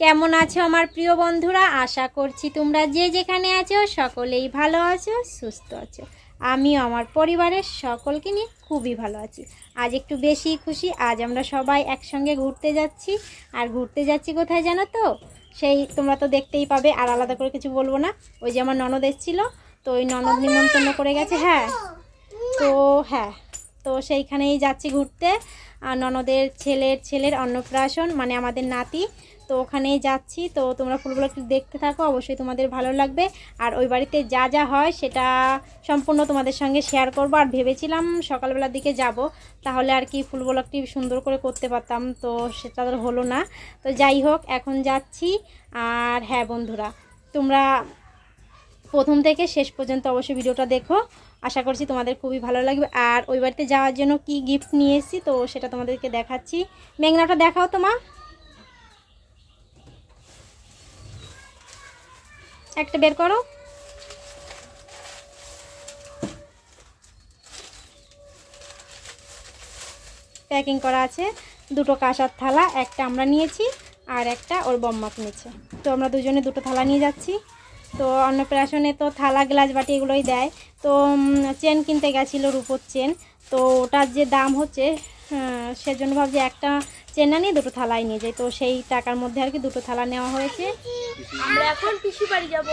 কেমন আছো আমার প্রিয় বন্ধুরা? আশা করছি তোমরা যে যেখানে আছো সকলেই ভালো আছো, সুস্থ আছো। আমিও আমার পরিবারের সকলকে নিয়ে খুবই ভালো আছি। আজ একটু বেশি খুশি, আজ আমরা সবাই একসঙ্গে ঘুরতে যাচ্ছি। আর ঘুরতে যাচ্ছি কোথায় জানো তো? সেই তোমরা তো দেখতেই পাবে, আর আলাদা করে কিছু বলব না। ওই যে আমার ননদ এসেছিল, তো ওই ননদ নিমন্ত্রণ করে গেছে হ্যাঁ। তো হ্যাঁ তো সেইখানেই যাচ্ছি ঘুরতে। আর ননদের ছেলের ছেলের অন্নপ্রাশন মানে আমাদের নাতি। তো ওখানেই যাচ্ছি। তো তোমরা ফুলগুলো একটু দেখতে থাকো, অবশ্যই তোমাদের ভালো লাগবে। আর ওই বাড়িতে যা যা হয় সেটা সম্পূর্ণ তোমাদের সঙ্গে শেয়ার করব। আর ভেবেছিলাম সকালবেলার দিকে যাব, তাহলে আর কি ফুলগুলো একটু সুন্দর করে করতে পারতাম। তো সেটা তো হলো না। তো যাই হোক, এখন যাচ্ছি। আর হ্যাঁ বন্ধুরা, তোমরা প্রথম থেকে শেষ পর্যন্ত অবশ্যই ভিডিওটা দেখো। আশা করছি তোমাদের খুবই ভালো লাগবে। আর ওই বাড়িতে যাওয়ার জন্য কি গিফট নিয়ে এসেছি, তো সেটা তোমাদেরকে দেখাচ্ছি। মেঘনাটা দেখাও তোমা একটা বের করো। প্যাকিং করা আছে। দুটো কাঁসার থালা, একটা আমরা নিয়েছি আর একটা ওর বম্মাক নিয়েছে। তো আমরা দুজনে দুটো থালা নিয়ে যাচ্ছি। তো অন্নপ্রাশনে তো থালা, গ্লাস বাটি এগুলোই দেয়। তো চেন কিনতে গেছিল রূপোর চেন তো ওটার যে দাম হচ্ছে সেজন্য ভাবছি একটা চেন নিয়ে দুটো থালায় নিয়ে যাই। তো সেই টাকার মধ্যে আর কি দুটো থালা নেওয়া হয়েছে। আমরা এখন পিসি বাড়ি যাব।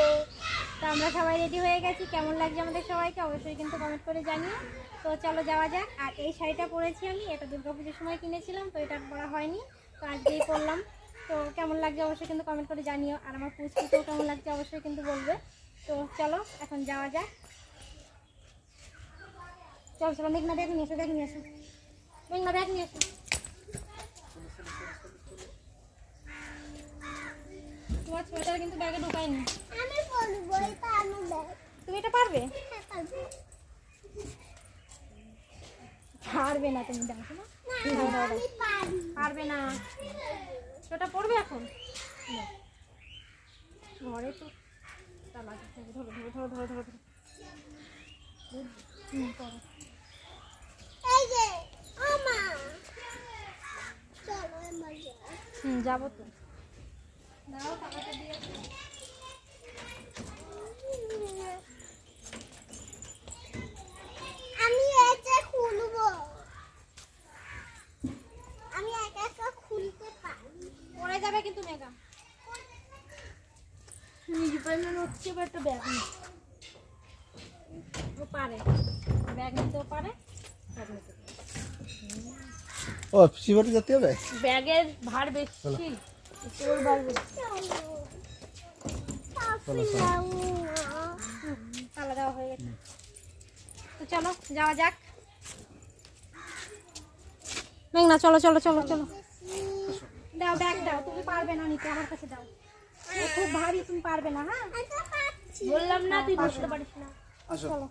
তো আমরা সবাই রেডি হয়ে গেছি। কেমন লাগছে আমাদের সবাইকে অবশ্যই কিন্তু কমেন্ট করে জানিও। তো চলো যাওয়া যাক। আর এই শাড়িটা পরেছি আমি। এটা দুর্গাপুজোর সময় কিনেছিলাম, তো এটা পরা হয়নি। তো আজকেই পরলাম। তো কেমন লাগছে অবশ্যই কিন্তু কমেন্ট করে জানিও। আর আমার পুচকুকেও কেমন লাগছে অবশ্যই কিন্তু বলবে। তো চলো এখন যাওয়া যাক। চলো চলো, মেঘনা ব্যাগ নিয়ে এসো ব্যাগ নিয়ে এসো। মেঘনা ব্যাগ নিয়ে এসো। তোমার সোয়েটার কিন্তু ব্যাগে ঢোকায়নি। আমি বলব এটা আমি তুমি এটা পারবে? পারবে। না তুমি দেখো না। পারবে না। সেটা পড়বে এখন। ঘরে তো। ধরো ধরো ধরো ধরো ধরো ধরো হুম, যাব তো। দাও টাকাটা দিয়ে আমি এটা খুলবো। আমি একা একা খুলতে পারি। পড়ে যাবে কিন্তু মেঘা। নিজে পারলেন হচ্ছে একটা ব্যাগ ও পারে ব্যাগ নিতেও পারে ব্যাগ নিতে পারে। ও শিবাটি যেতে হবে? ব্যাগের ভার বেশি। তোর ভার বেশি। চলো, চলো। তালা দেওয়া হয়ে গেছে। তো চলো যাওয়া যাক। মেঘনা চলো চলো চলো চলো। দাও ব্যাগ দাও। তুমি পারবে না নিতে আমার কাছে দাও। খুব ভারী তুমি পারবে না হ্যাঁ? বললাম না তুই বসতে পারিস না। চলো।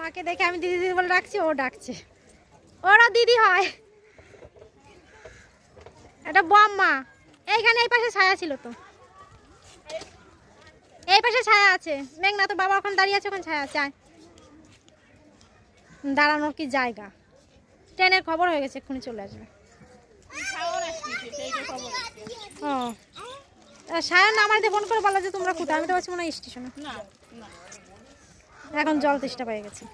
মাকে দেখে আমি দিদি দিদি বলে ডাকছি, ও ডাকছে। ওরা দিদি হয়। এটা বম্মা এইখানে এই পাশে ছায়া ছিল তো। এই পাশে ছায়া আছে। মেঘনা তো বাবা ওখানে দাঁড়িয়ে আছে, ওখানে ছায়া আছে দাঁড়ানোর কি জায়গা? ট্রেনের খবর হয়ে গেছে, এক্ষুনি চলে আসবে। ও। সায়ন, আমার ফোন করে বলা যে তোমরা কোথায়? আমি তো বলছি মনে হয় স্টেশনে। এখন জল তেষ্টা পেয়ে গেছে।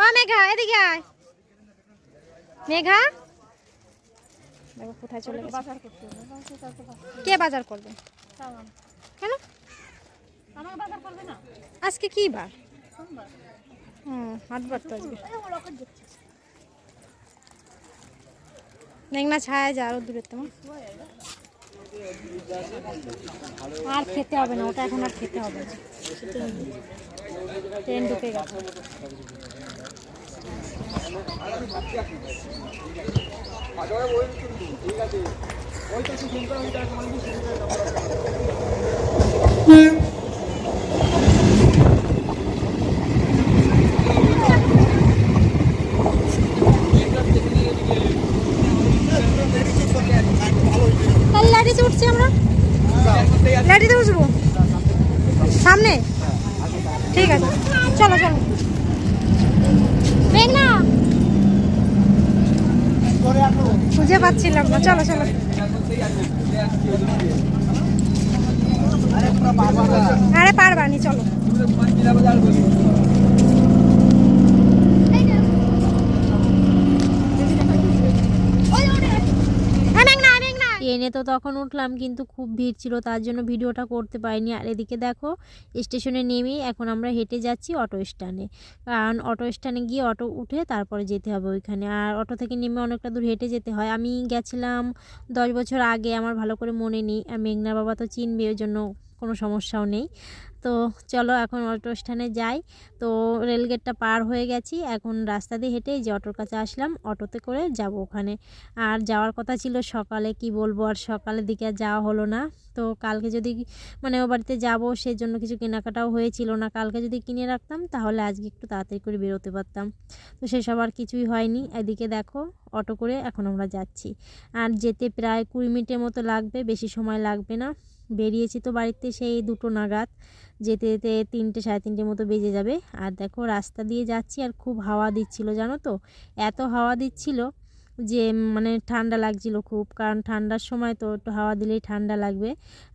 ও মেঘা এদিকে আয়। মেঘা? দেখো কোথায় চলে গেছে। কে বাজার করবে? কেন? আমার বাজার করবে না? আজকে কি বার? হুম হাটবার তো আজকে। মেঘনা ছায়া যা আরও দূরে তোমার আর খেতে হবে না, ওটা এখন আর খেতে হবে না। ট্রেন ঢুকে গেছে। ঠিক তাহলে লাঠিতে উঠছি আমরা লাঠিতে উঠবো সামনে ঠিক আছে চলো চলো মেঘনা খুঁজে পাচ্ছিলাম না চলো চলো আরে পারবানি চলো ট্রেনে তো তখন উঠলাম, কিন্তু খুব ভিড় ছিল, তার জন্য ভিডিওটা করতে পারিনি। আর এদিকে দেখো, স্টেশনে নেমেই এখন আমরা হেঁটে যাচ্ছি অটো স্ট্যান্ডে। কারণ অটো স্ট্যান্ডে গিয়ে অটো উঠে তারপরে যেতে হবে ওইখানে। আর অটো থেকে নেমে অনেকটা দূর হেঁটে যেতে হয়। আমি গেছিলাম দশ বছর আগে, আমার ভালো করে মনে নেই। আর মেঘনা বাবা তো চিনবে, ওই জন্য কোনো সমস্যাও নেই। তো চলো এখন অটো স্ট্যান্ডে যাই। তো রেলগেটটা পার হয়ে গেছি। এখন রাস্তা দিয়ে হেঁটে যে অটোর কাছে আসলাম, অটোতে করে যাব ওখানে। আর যাওয়ার কথা ছিল সকালে, কি বলব, আর সকালের দিকে যাওয়া হলো না। তো কালকে যদি মানে ও বাড়িতে যাব, সেজন্য কিছু কেনাকাটাও হয়েছিল না। কালকে যদি কিনে রাখতাম, তাহলে আজকে একটু তাড়াতাড়ি করে বেরোতে পারতাম। তো সেসব আর কিছুই হয়নি। এদিকে দেখো, অটো করে এখন আমরা যাচ্ছি। আর যেতে প্রায় কুড়ি মিনিটের মতো লাগবে, বেশি সময় লাগবে না। বেরিয়েছি তো বাড়িতে সেই দুটো নাগাদ, যেতে যেতে তিনটে সাড়ে তিনটে মতো বেজে যাবে। আর দেখো রাস্তা দিয়ে যাচ্ছি আর খুব হাওয়া দিচ্ছিল, জানো তো? এত হাওয়া দিচ্ছিল যে মানে ঠান্ডা লাগছিল খুব, কারণ ঠান্ডার সময় তো একটু হাওয়া দিলেই ঠান্ডা লাগবে।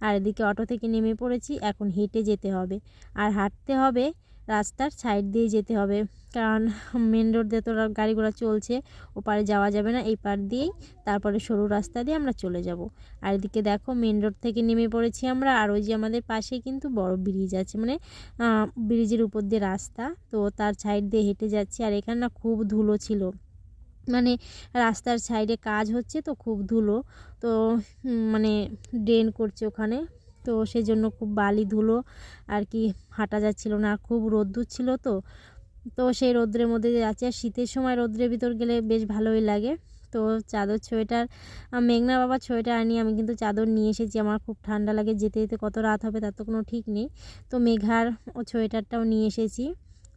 আর এদিকে অটো থেকে নেমে পড়েছি, এখন হেঁটে যেতে হবে। আর হাঁটতে হবে রাস্তার সাইড দিয়ে যেতে হবে। কারণ মেন রোড দিয়ে তো গাড়ি ঘোড়া চলছে, ওপারে যাওয়া যাবে না, এই পার দিয়েই তারপরে সরু রাস্তা দিয়ে আমরা চলে যাব। আর এদিকে দেখো মেন রোড থেকে নেমে পড়েছি আমরা, আর ওই যে আমাদের পাশে কিন্তু বড় ব্রিজ আছে। মানে ব্রিজের উপর দিয়ে রাস্তা, তো তার সাইড দিয়ে হেঁটে যাচ্ছি, আর এখানে না খুব ধুলো ছিল। মানে রাস্তার সাইডে কাজ হচ্ছে তো খুব ধুলো, তো মানে ড্রেন করছে ওখানে। তো সেই জন্য খুব বালি ধুলো আর কি হাঁটা যাচ্ছিল না খুব রোদ্দুর ছিল তো। তো সেই রোদ্রের মধ্যে যাচ্ছে। আর শীতের সময় রোদ্রের ভিতর গেলে বেশ ভালোই লাগে। তো চাদর সোয়েটার মেঘনা বাবা সোয়েটার আনি, আমি কিন্তু চাদর নিয়ে এসেছি। আমার খুব ঠান্ডা লাগে, যেতে যেতে কত রাত হবে তার তো কোনো ঠিক নেই। তো মেঘার ও সোয়েটারটাও নিয়ে এসেছি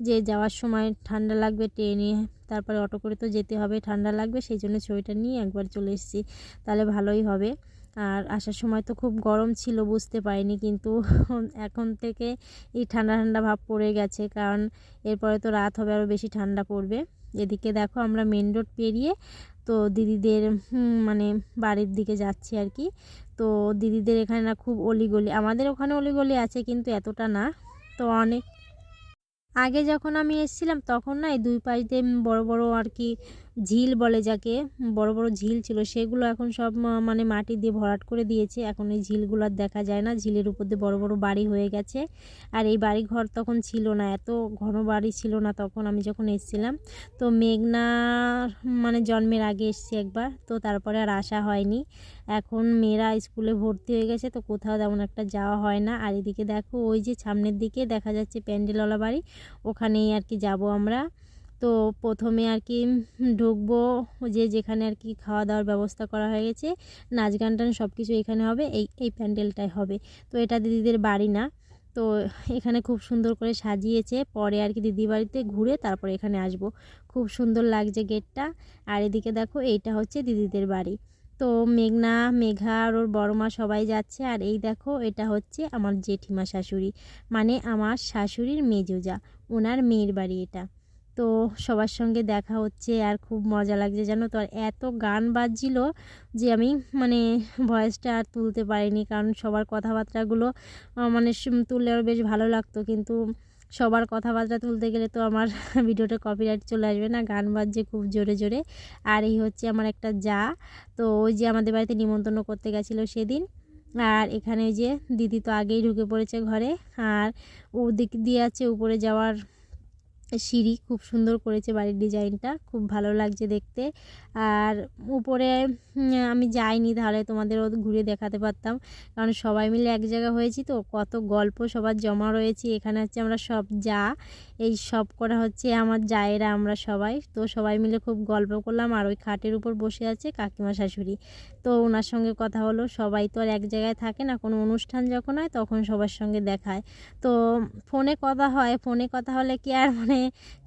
যে যাওয়ার সময় ঠান্ডা লাগবে ট্রেনে, তারপরে অটো করে তো যেতে হবে, ঠান্ডা লাগবে, সেই জন্য সোয়েটার নিয়ে একবার চলে এসেছি। তাহলে ভালোই হবে। আর আসার সময় তো খুব গরম ছিল, বুঝতে পারিনি, কিন্তু এখন থেকে এই ঠান্ডা ঠান্ডা ভাব পড়ে গেছে, কারণ এরপরে তো রাত হবে আরও বেশি ঠান্ডা পড়বে। এদিকে দেখো আমরা মেন রোড পেরিয়ে তো দিদিদের মানে বাড়ির দিকে যাচ্ছি আর কি। তো দিদিদের এখানে না খুব অলিগলি, আমাদের ওখানে অলিগলি আছে, কিন্তু এতটা না। তো অনেক, আগে যখন আমি এসেছিলাম, তখন না এই দুই পাশ দিয়ে বড় বড় আর কি ঝিল বলে যাকে, বড় বড় ঝিল ছিল, সেগুলো এখন সব মানে মাটি দিয়ে ভরাট করে দিয়েছে। এখন এই ঝিলগুলো আর দেখা যায় না। ঝিলের উপর দিয়ে বড় বড় বাড়ি হয়ে গেছে। আর এই বাড়ি ঘর তখন ছিল না, এত ঘন বাড়ি ছিল না তখন আমি যখন এসেছিলাম। তো মেঘনার মানে জন্মের আগে এসেছি একবার, তো তারপরে আর আসা হয়নি। এখন মেয়েরা স্কুলে ভর্তি হয়ে গেছে, তো কোথাও তেমন একটা যাওয়া হয় না। আর এদিকে দেখো, ওই যে সামনের দিকে দেখা যাচ্ছে প্যান্ডেলওয়ালা বাড়ি, ওখানেই আর কি যাব আমরা। তো প্রথমে আর কি ঢুকবো যে যেখানে আর কি খাওয়া দাওয়ার ব্যবস্থা করা হয়ে গেছে। নাচ গান টান সব কিছু এখানে হবে, এই এই প্যান্ডেলটাই হবে। তো এটা দিদিদের বাড়ি না, তো এখানে খুব সুন্দর করে সাজিয়েছে। পরে আর কি দিদি বাড়িতে ঘুরে তারপরে এখানে আসব। খুব সুন্দর লাগছে গেটটা। আর এদিকে দেখো, এইটা হচ্ছে দিদিদের বাড়ি। তো মেঘনা, মেঘা আর ওর বড় মা সবাই যাচ্ছে। আর এই দেখো, এটা হচ্ছে আমার জেঠিমা শাশুড়ি মানে আমার শাশুড়ির মেজোজা, ওনার মেয়ের বাড়ি এটা। তো সবার সঙ্গে দেখা হচ্ছে আর খুব মজা লাগছে, জানো তো? আর এত গান বাজছিল যে আমি মানে ভয়েসটা আর তুলতে পারিনি, কারণ সবার কথাবার্তাগুলো মানে তুললে আরও বেশ ভালো লাগতো। কিন্তু সবার কথাবার্তা তুলতে গেলে তো আমার ভিডিওটা কপিরাইট চলে আসবে না, গান বাজছে খুব জোরে জোরে। আর এই হচ্ছে আমার একটা যা, তো ওই যে আমাদের বাড়িতে নিমন্ত্রণ করতে গেছিল সেদিন। আর এখানে যে দিদি তো আগেই ঢুকে পড়েছে ঘরে, আর ও দিক, দিয়ে আছে উপরে যাওয়ার সিঁড়ি খুব সুন্দর করেছে বাড়ির ডিজাইনটা, খুব ভালো লাগছে দেখতে। আর উপরে আমি যাইনি তাহলে তোমাদেরও ঘুরে দেখাতে পারতাম। কারণ সবাই মিলে এক জায়গা হয়েছি তো, কত গল্প সবার জমা রয়েছে। এখানে হচ্ছে আমরা সব যা এই সব করা হচ্ছে আমার জায়েরা আমরা সবাই। তো সবাই মিলে খুব গল্প করলাম আর ওই খাটের উপর বসে আছে কাকিমা শাশুড়ি। তো ওনার সঙ্গে কথা হলো। সবাই তো আর এক জায়গায় থাকে না, কোনো অনুষ্ঠান যখন হয় তখন সবার সঙ্গে দেখায়। তো ফোনে কথা হয়, ফোনে কথা হলে কি আর মানে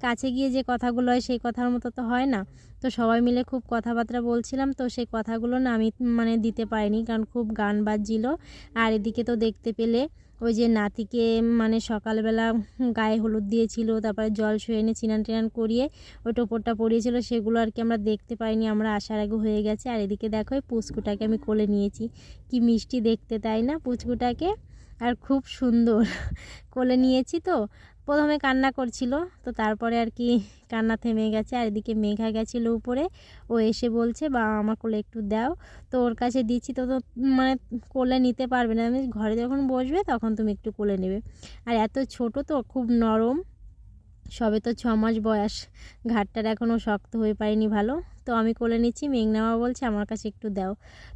কাছে গিয়ে যে কথাগুলো হয় সেই কথার মতো তো হয় না। তো সবাই মিলে খুব কথাবার্তা বলছিলাম। তো সেই কথাগুলো না আমি মানে দিতে পারিনি কারণ খুব গান বাজছিল। আর এদিকে তো দেখতে পেলে ওই যে নাতিকে মানে সকালবেলা গায়ে হলুদ দিয়েছিল, তারপরে জল শুয়ে এনে চিনান টিনান করিয়ে ওই টোপরটা পরিয়েছিল, সেগুলো আর কি আমরা দেখতে পাইনি, আমরা আসার আগে হয়ে গেছে। আর এদিকে দেখো পুচকুটাকে আমি কোলে নিয়েছি। কি মিষ্টি দেখতে তাই না পুচকুটাকে? আর খুব সুন্দর। কোলে নিয়েছি তো প্রথমে কান্না করছিল, তো তারপরে আর কি কান্না থেমে গেছে। আর এদিকে মেঘা গেছিল উপরে, ও এসে বলছে বা আমার কোলে একটু দাও। তো ওর কাছে দিচ্ছি, তো তো মানে কোলে নিতে পারবে না। আমি ঘরে যখন বসবে, তখন তুমি একটু কোলে নেবে। আর এত ছোট তো, খুব নরম। সবে তো ছ মাস বয়স। ঘাটটার এখনও শক্ত হয়ে পারেনি ভালো। তো আমি কোলে নিচ্ছি, মেঘনামা বলছে আমার কাছে একটু দাও।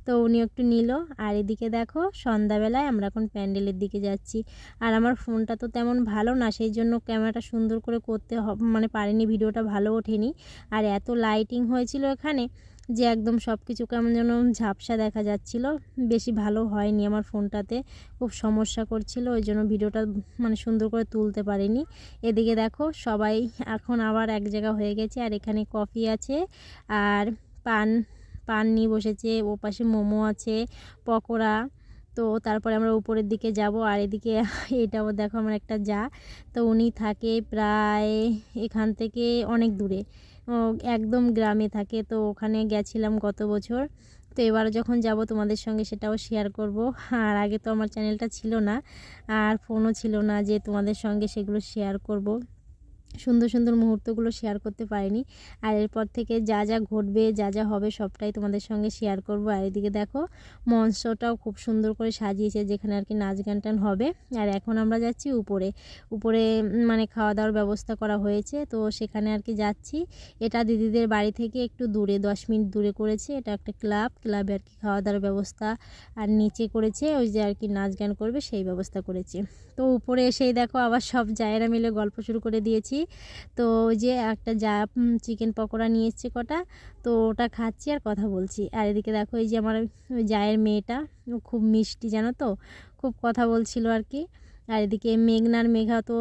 তো উনি একটু নিল। আর এদিকে দেখো, সন্ধ্যাবেলায় আমরা এখন প্যান্ডেলের দিকে যাচ্ছি। আর আমার ফোনটা তো তেমন ভালো না, সেই জন্য ক্যামেরাটা সুন্দর করে করতে মানে পারিনি, ভিডিওটা ভালো ওঠেনি। আর এত লাইটিং হয়েছিল এখানে যে একদম সব কিছু কেমন যেন ঝাপসা দেখা যাচ্ছিল। বেশি ভালো হয়নি আমার ফোনটাতে, খুব সমস্যা করছিল, ওই জন্য ভিডিওটা মানে সুন্দর করে তুলতে পারিনি। এদিকে দেখো, সবাই এখন আবার এক জায়গা হয়ে গেছে, আর এখানে কফি আছে, আর পান পান নিয়ে বসেছে, ও পাশে মোমো আছে, পকোড়া। তো তারপরে আমরা উপরের দিকে যাব, আর এদিকে এটাও দেখো আমার একটা যা। তো উনি থাকে প্রায় এখান থেকে অনেক দূরে। একদম গ্রামে থাকে, তো ওখানে গেছিলাম গত বছর। তো এবার যখন যাব তোমাদের সঙ্গে সেটাও শেয়ার করব। আর আগে তো আমার চ্যানেলটা ছিল না, আর ফোনও ছিল না যে তোমাদের সঙ্গে সেগুলো শেয়ার করব। সুন্দর সুন্দর মুহূর্তগুলো শেয়ার করতে পারিনি। আর এরপর থেকে যা যা ঘটবে, যা যা হবে সবটাই তোমাদের সঙ্গে শেয়ার করব। আর এদিকে দেখো, মঞ্চটাও খুব সুন্দর করে সাজিয়েছে, যেখানে আর কি নাচ গান টান হবে। আর এখন আমরা যাচ্ছি উপরে। উপরে মানে খাওয়া দাওয়ার ব্যবস্থা করা হয়েছে। তো সেখানে আর কি যাচ্ছি। এটা দিদিদের বাড়ি থেকে একটু দূরে, দশ মিনিট দূরে করেছে। এটা একটা ক্লাব। ক্লাবে আর কি খাওয়া দাওয়ার ব্যবস্থা আর নিচে করেছে। ওই যে আর কি নাচ গান করবে, সেই ব্যবস্থা করেছে। তো উপরে এসেই দেখো আবার সব জায়েরা মিলে গল্প শুরু করে দিয়েছি। তো ওই যে একটা যা চিকেন পকোড়া নিয়ে এসছে কটা, তো ওটা খাচ্ছি আর কথা বলছি। আর এদিকে দেখো, এই যে আমার জায়ের মেয়েটা খুব মিষ্টি, জানো তো? খুব কথা বলছিল আর কি। আর এদিকে মেঘনার মেঘা তো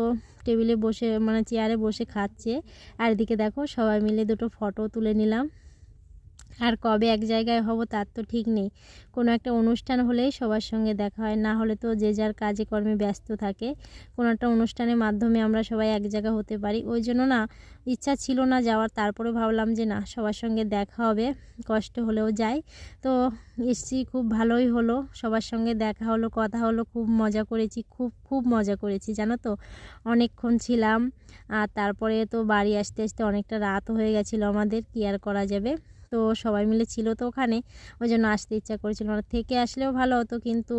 টেবিলে বসে মানে চেয়ারে বসে খাচ্ছে। আর এদিকে দেখো, সবাই মিলে দুটো ফটো তুলে নিলাম। আর কবে এক জায়গায় হব তার তো ঠিক নেই। কোনো একটা অনুষ্ঠান হলেই সবার সঙ্গে দেখা হয়, না হলে তো যে যার কাজে কর্মে ব্যস্ত থাকে। কোনো একটা অনুষ্ঠানের মাধ্যমে আমরা সবাই এক জায়গা হতে পারি। ওই জন্য না, ইচ্ছা ছিল না যাওয়ার। তারপরে ভাবলাম যে না, সবার সঙ্গে দেখা হবে, কষ্ট হলেও যাই। তো এসছি, খুব ভালোই হলো। সবার সঙ্গে দেখা হলো, কথা হলো, খুব মজা করেছি, খুব খুব মজা করেছি, জানো তো। অনেকক্ষণ ছিলাম, আর তারপরে তো বাড়ি আসতে আসতে অনেকটা রাতও হয়ে গেছিল আমাদের। কি আর করা যাবে? তো সবাই মিলে ছিল তো ওখানে। ওই জন্য আসতে ইচ্ছা করেছিল না। থেকে আসলেও ভালো হতো কিন্তু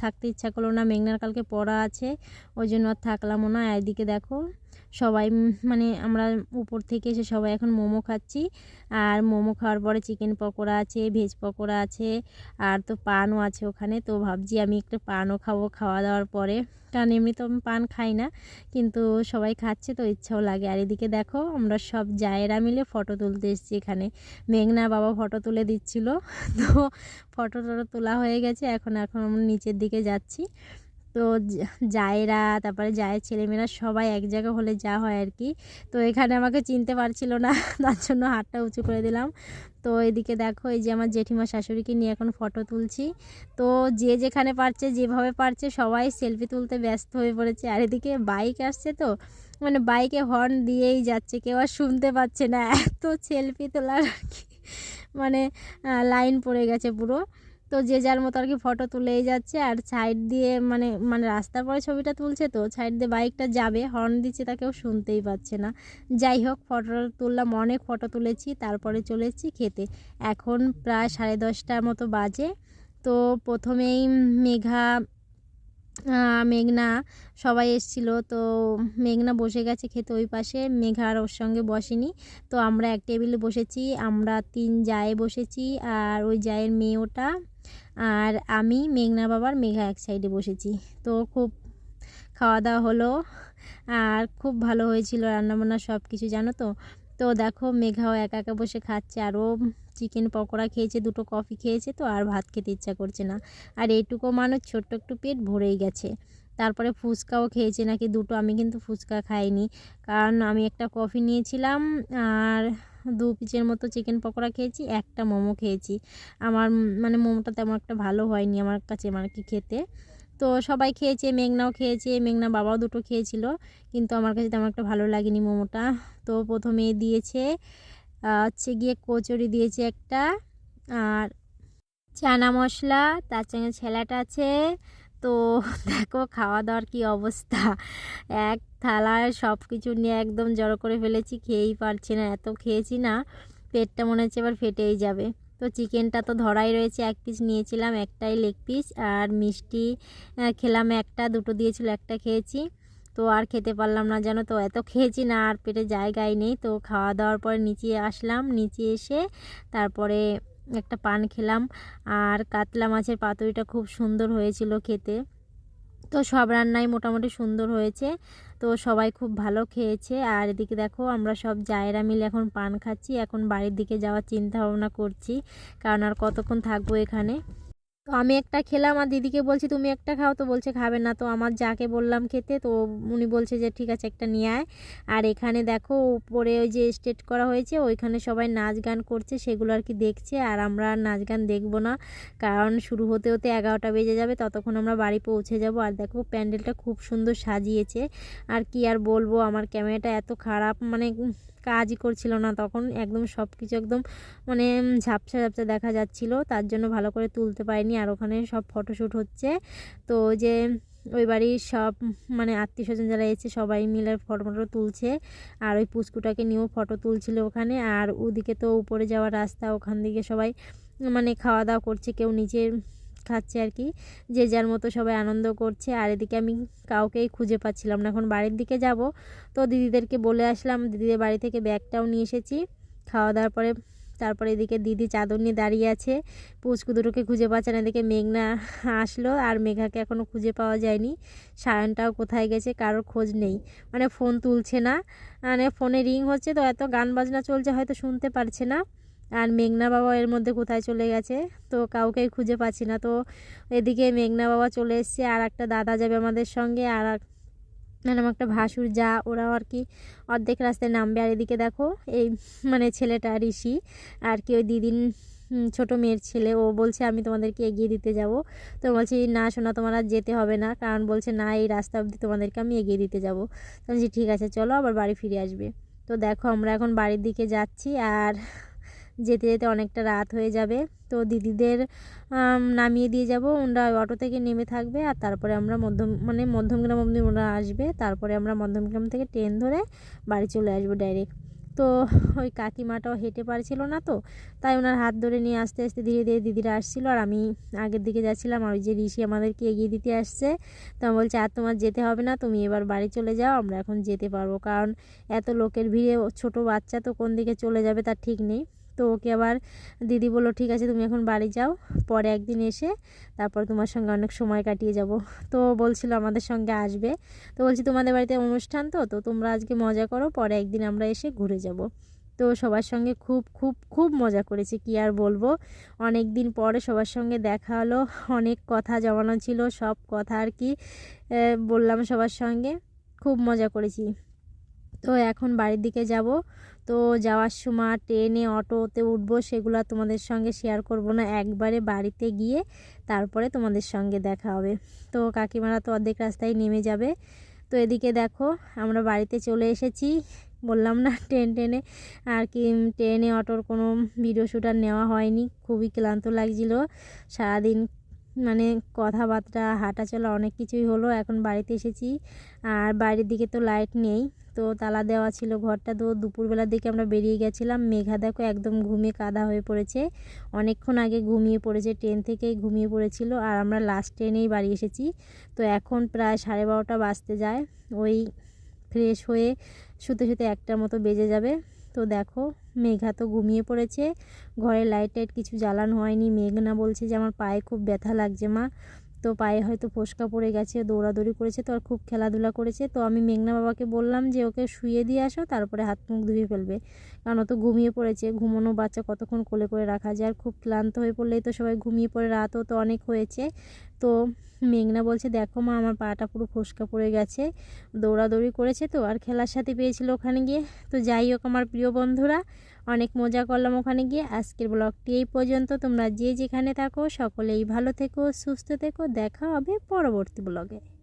থাকতে ইচ্ছা করল না। মেঘনার কালকে পড়া আছে ওই জন্য আর থাকলামও না। এদিকে দেখো সবাই মানে আমরা উপর থেকে এসে সবাই এখন মোমো খাচ্ছি। আর মোমো খাওয়ার পরে চিকেন পকোড়া আছে, ভেজ পকোড়া আছে, আর তো পানও আছে ওখানে। তো ভাবছি আমি একটু পানও খাব খাওয়া দাওয়ার পরে। কারণ এমনি তো আমি পান খাই না, কিন্তু সবাই খাচ্ছে তো ইচ্ছাও লাগে। আর এদিকে দেখো, আমরা সব জায়েরা মিলে ফটো তুলতে এসেছি এখানে। মেঘনা বাবা ফটো তুলে দিচ্ছিল, তো ফটো টটো তোলা হয়ে গেছে। এখন এখন আমরা নিচের দিকে যাচ্ছি। তো জায়েরা, তারপরে জায়ের ছেলেমেয়েরা সবাই এক জায়গা হলে যা হয় আর কি। তো এখানে আমাকে চিনতে পারছিল না, তার জন্য হাতটা উঁচু করে দিলাম। তো এদিকে দেখো, এই যে আমার জেঠিমা শাশুড়িকে নিয়ে এখন ফটো তুলছি। তো যে যেখানে পারছে, যেভাবে পারছে, সবাই সেলফি তুলতে ব্যস্ত হয়ে পড়েছে। আর এদিকে বাইক আসছে তো মানে বাইকে হর্ন দিয়েই যাচ্ছে, কেউ আর শুনতে পাচ্ছে না। এত সেলফি তোলার আর কি মানে লাইন পড়ে গেছে পুরো। তো যে যার মতো আর কি ফটো তুলেই যাচ্ছে। আর সাইড দিয়ে মানে মানে রাস্তার পরে ছবিটা তুলছে তো সাইড দিয়ে বাইকটা যাবে। হর্ন দিচ্ছে তা কেউ শুনতেই পাচ্ছে না। যাই হোক ফটো তুললাম, অনেক ফটো তুলেছি। তারপরে চলে খেতে। এখন প্রায় সাড়ে দশটার মতো বাজে। তো প্রথমেই মেঘা মেঘনা সবাই এসছিল। তো মেঘনা বসে গেছে খেতে ওই পাশে, মেঘা আর ওর সঙ্গে বসেনি। তো আমরা এক টেবিলে বসেছি, আমরা তিন জায়ে বসেছি আর ওই জায়ের মেয়ে ওটা আর আমি, মেঘনা বাবার মেঘা এক সাইডে বসেছি। তো খুব খাওয়া দাওয়া হলো আর খুব ভালো হয়েছিল রান্নাবান্না সব কিছু জানো তো? তো দেখো মেঘাও একা একা বসে খাচ্ছে আরও চিকেন পকোড়া খেয়েছে, দুটো কফি খেয়েছে তো আর ভাত খেতে ইচ্ছা করছে না। আর এইটুকু মানুষ ছোট্ট একটু পেট ভরেই গেছে। তারপরে ফুচকাও খেয়েছে নাকি দুটো, আমি কিন্তু ফুচকা খাইনি। কারণ আমি একটা কফি নিয়েছিলাম আর দু পিসের মতো চিকেন পকোড়া খেয়েছি, একটা মোমো খেয়েছি। আমার মানে মোমোটা তেমন একটা ভালো হয়নি আমার কাছে মানে কি খেতে। তো সবাই খেয়েছে, মেঘনাও খেয়েছে, মেঘনা বাবাও দুটো খেয়েছিল, কিন্তু আমার কাছে তেমন একটা ভালো লাগেনি মোমোটা। তো প্রথমে দিয়েছে হচ্ছে গিয়ে কচুরি দিয়েছে একটা, আর চানা মশলা, তার সঙ্গে ছেলাটা আছে। তো দেখো খাওয়া দাওয়ার কি অবস্থা। এক থালায় সব কিছু নিয়ে একদম জড়ো করে ফেলেছি, খেয়েই পারছি না, এত খেয়েছি না, পেটটা মনে হচ্ছে এবার ফেটেই যাবে। তো চিকেনটা তো ধরাই রয়েছে, এক পিস নিয়েছিলাম, একটাই লেগ পিস আর মিষ্টি খেলাম একটা, দুটো দিয়েছিল, একটা খেয়েছি। তো আর খেতে পারলাম না জানো তো। এত খেয়েছি না, আর পেটে জায়গায় নেই। তো খাওয়া দাওয়ার পরে নিচে আসলাম, নিচে এসে তারপরে একটা পান খেলাম। আর কাতলা মাছের পাতুরিটা খুব সুন্দর হয়েছিল খেতে। তো সব রান্নাই মোটামুটি সুন্দর হয়েছে। তো সবাই খুব ভালো খেয়েছে। আর এদিকে দেখো, আমরা সব জায়রা মিলে এখন পান খাচ্ছি। এখন বাড়ির দিকে যাওয়ার চিন্তা ভাবনা করছি। কারণ আর কতক্ষণ থাকব এখানে? তো আমি একটা খেলাম আর দিদিকে বলছি, তুমি একটা খাও। তো বলছে, খাবে না। তো আমার যাকে বললাম খেতে, তো উনি বলছে যে, ঠিক আছে, একটা নিয়ে আয়। আর এখানে দেখো, উপরে ওই যে স্টেট করা হয়েছে, ওইখানে সবাই নাচ গান করছে, সেগুলো আর কি দেখছে, আর আমরা নাচ গান দেখব না, কারণ শুরু হতে হতে এগারোটা বেজে যাবে, ততক্ষণ আমরা বাড়ি পৌঁছে যাব। আর দেখো, প্যান্ডেলটা খুব সুন্দর সাজিয়েছে, আর কি আর বলব, আমার ক্যামেরাটা এত খারাপ মানে কাজই করছিল না। তখন একদম সব কিছু একদম মানে ঝাপসা ঝাপসা দেখা যাচ্ছিল। তার জন্য ভালো করে তুলতে পারিনি আর ওখানে সব ফটোশ্যুট হচ্ছে। তো যে ওই বাড়ির সব মানে আত্মীয় স্বজন যারা এসেছে সবাই মিলে ফটো ফটো তুলছে। আর ওই পুচকুটাকে নিয়েও ফটো তুলছিল ওখানে। আর ওদিকে তো উপরে যাওয়ার রাস্তা, ওখান দিকে সবাই মানে খাওয়া দাওয়া করছে। কেউ নিচে খাচ্ছে আর কি। যে যার মতো সবাই আনন্দ করছে। আর এদিকে আমি কাউকেই খুঁজে পাচ্ছিলাম না। এখন বাড়ির দিকে যাব। তো দিদিদেরকে বলে আসলাম, দিদিদের বাড়ি থেকে ব্যাগটাও নিয়ে এসেছি। খাওয়া দাওয়ার পরে তারপরে এদিকে দিদি চাদর নিয়ে দাঁড়িয়ে আছে। পুচকু দুটোকে খুঁজে পাচ্ছে না। এদিকে মেঘনা আসলো আর মেঘাকে এখনও খুঁজে পাওয়া যায়নি। সায়নটাও কোথায় গেছে কারোর খোঁজ নেই। মানে ফোন তুলছে না। মানে ফোনে রিং হচ্ছে তো এত গান বাজনা চলছে হয়তো শুনতে পারছে না। আর মেঘনা বাবা এর মধ্যে কোথায় চলে গেছে? তো কাউকেই খুঁজে পাচ্ছি না। তো এদিকে মেঘনা বাবা চলে এসছে, আর একটা দাদা যাবে আমাদের সঙ্গে, আর মানে আমার একটা ভাসুর যা, ওরাও আর কি অর্ধেক রাস্তায় নামবে। আর এদিকে দেখো, এই মানে ছেলেটা ঋষি, আর কি ওই দিদিন ছোট মেয়ের ছেলে। ও বলছে, আমি তোমাদেরকে এগিয়ে দিতে যাব। তো বলছি, না শোনা তোমার আর যেতে হবে না। কারণ বলছে, না, এই রাস্তা অবধি তোমাদেরকে আমি এগিয়ে দিতে যাব। তো বলছি, ঠিক আছে, চলো আবার বাড়ি ফিরে আসবে। তো দেখো, আমরা এখন বাড়ির দিকে যাচ্ছি, আর যেতে যেতে অনেকটা রাত হয়ে যাবে। তো দিদিদের নামিয়ে দিয়ে যাব। ওরা অটো থেকে নেমে থাকবে আর তারপরে আমরা মধ্যম মানে মধ্যমগ্রাম অবধি ওনারা আসবে। তারপরে আমরা মধ্যমগ্রাম থেকে ট্রেন ধরে বাড়ি চলে আসব ডাইরেক্ট তো ওই কাকিমাটাও হেঁটে পারছিল না তো, তাই ওনার হাত ধরে নিয়ে আস্তে আস্তে ধীরে ধীরে দিদিরা আসছিল আর আমি আগের দিকে যাচ্ছিলাম আর ওই যে ঋষি আমাদেরকে এগিয়ে দিতে আসছে। তো আমি বলছি, আর তোমার যেতে হবে না, তুমি এবার বাড়ি চলে যাও, আমরা এখন যেতে পারব। কারণ এত লোকের ভিড়ে ছোট বাচ্চা তো কোন দিকে চলে যাবে তার ঠিক নেই। তো ওকে আবার দিদি বলল, ঠিক আছে, তুমি এখন বাড়ি যাও, পরে একদিন এসে তারপর তোমার সঙ্গে অনেক সময় কাটিয়ে যাব। তো বলছিল আমাদের সঙ্গে আসবে। তো বলছি, তোমাদের বাড়িতে অনুষ্ঠান তো তো তোমরা আজকে মজা করো, পরে একদিন আমরা এসে ঘুরে যাব। তো সবার সঙ্গে খুব খুব খুব মজা করেছি, কি আর বলব। অনেক দিন পরে সবার সঙ্গে দেখা হলো, অনেক কথা জমানো ছিল, সব কথা আর কি বললাম সবার সঙ্গে, খুব মজা করেছি। তো এখন বাড়ির দিকে যাব তো যাওয়ার সময় ট্রেনে, অটোতে উঠবো, সেগুলো তোমাদের সঙ্গে শেয়ার করব না। একবারে বাড়িতে গিয়ে তারপরে তোমাদের সঙ্গে দেখা হবে। তো কাকিমারা তো অর্ধেক রাস্তায় নেমে যাবে। তো এদিকে দেখো, আমরা বাড়িতে চলে এসেছি। বললাম না, ট্রেন ট্রেনে আর কি ট্রেনে অটোর কোনো ভিডিও শ্যুট আর নেওয়া হয়নি। খুবই ক্লান্ত লাগছিল। সারাদিন মানে কথাবার্তা হাঁটা চলা অনেক কিছুই হলো। এখন বাড়িতে এসেছি। আর বাইরের দিকে তো লাইট নেই। তো তালা দেওয়া ছিল ঘরটা। তো দুপুরবেলার দিকে আমরা বেরিয়ে গেছিলাম। মেঘা দেখো একদম ঘুমিয়ে কাদা হয়ে পড়েছে। অনেকক্ষণ আগে ঘুমিয়ে পড়েছে, ট্রেন থেকেই ঘুমিয়ে পড়েছিল আর আমরা লাস্ট ট্রেনেই বাড়ি এসেছি। তো এখন প্রায় সাড়ে বারোটা বাজতে যায়। ওই ফ্রেশ হয়ে শুতে শুতে একটার মতো বেজে যাবে। তো দেখো, মেঘা তো ঘুমিয়ে পড়েছে। ঘরে লাইট টাইট কিছু জ্বালানো হয়নি। মেঘনা বলছে যে আমার পায়ে খুব ব্যথা লাগছে মা। তো পায়ে হয়তো ফোসকা পড়ে গেছে, দৌড়াদৌড়ি করেছে তো আর খুব খেলাধুলা করেছে। তো আমি মেঘনা বাবাকে বললাম যে ওকে শুয়ে দিয়ে আসো, তারপরে হাত মুখ ধুয়ে ফেলবে। কারণ ও তো ঘুমিয়ে পড়েছে, ঘুমানো বাচ্চা কতক্ষণ কোলে করে রাখা যায়? আর খুব ক্লান্ত হয়ে পড়লেই তো সবাই ঘুমিয়ে পড়ে, রাতও তো অনেক হয়েছে। তো মেঘনা বলছে, দেখো মা, আমার পাটা পুরো ফোসকা পড়ে গেছে, দৌড়াদৌড়ি করেছে তো, আর খেলার সাথে পেয়েছিল ওখানে গিয়ে। তো যাই হোক আমার প্রিয় বন্ধুরা অনেক মজা করলাম ওখানে গিয়ে। আজকের ব্লগটি এই পর্যন্ত। তোমরা যে যেখানে থাকো, সকলেই ভালো থেকো, সুস্থ থেকো। দেখা হবে পরবর্তী ব্লগে।